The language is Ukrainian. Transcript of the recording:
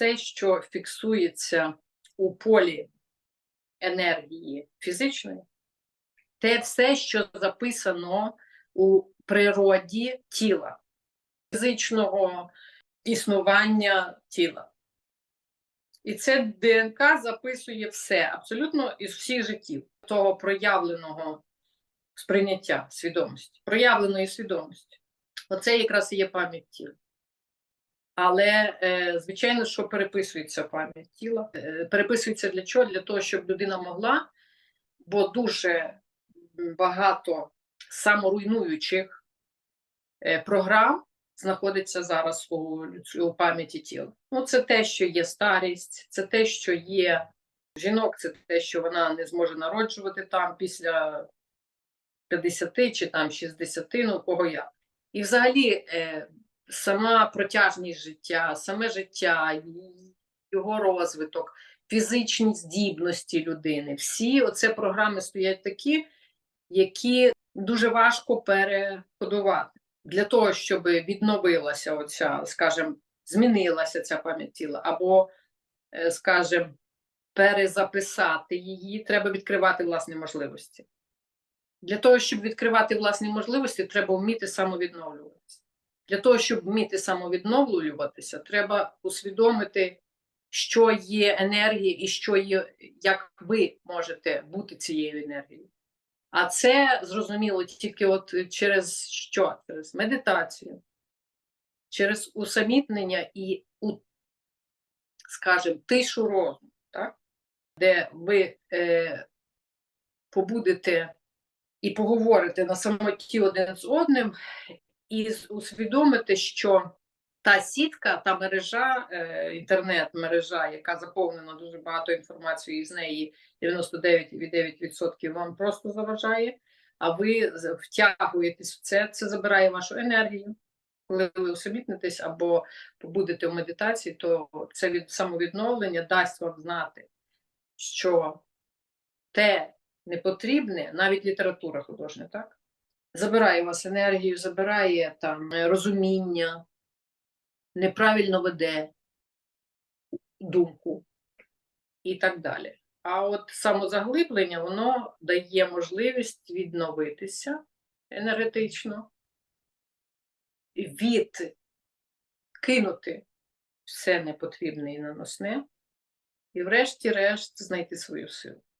все, що фіксується у полі енергії фізичної, те все, що записано у природі тіла, фізичного існування тіла. І це ДНК записує все, абсолютно із всіх життів того проявленого сприйняття свідомості, проявленої свідомості. Оце якраз і є пам'ять тіла. Але, е, звичайно, що переписується пам'ять тіла. Е, переписується для чого? Для того, щоб людина могла, бо дуже багато саморуйнуючих е, програм знаходиться зараз у, у пам'яті тіла. Ну, це те, що є старість, це те, що є жінок, це те, що вона не зможе народжувати там після 50 чи там 60, ну кого як. І взагалі сама протяжність життя, саме життя, його розвиток, фізичні здібності людини. Всі оце програми стоять такі, які дуже важко перекодувати для того, щоб відновилася оця, скажімо, змінилася ця пам'ять тіла, або, е, скажімо, перезаписати її, треба відкривати власні можливості. Для того, щоб відкривати власні можливості, треба вміти самовідновлюватися. Для того, щоб вміти самовідновлюватися, треба усвідомити, що є енергія і що є, як ви можете бути цією енергією. А це зрозуміло тільки от через що? Через медитацію, через усамітнення і, скажімо, тишу розуму, так? де ви е, побудете і поговорите на самоті один з одним, і усвідомите, що та сітка, та мережа, е, інтернет-мережа, яка заповнена дуже багато інформації, і з неї 99,9% вам просто заважає, а ви втягуєтесь в це, це забирає вашу енергію. Коли ви усамітнитесь або побудете в медитації, то це від самовідновлення дасть вам знати, що те непотрібне, навіть література художня, так? Забирає у вас енергію, забирає там е, розуміння, неправильно веде думку і так далі. А от самозаглиблення, воно дає можливість відновитися енергетично, відкинути все непотрібне і наносне, і врешті-решт знайти свою силу.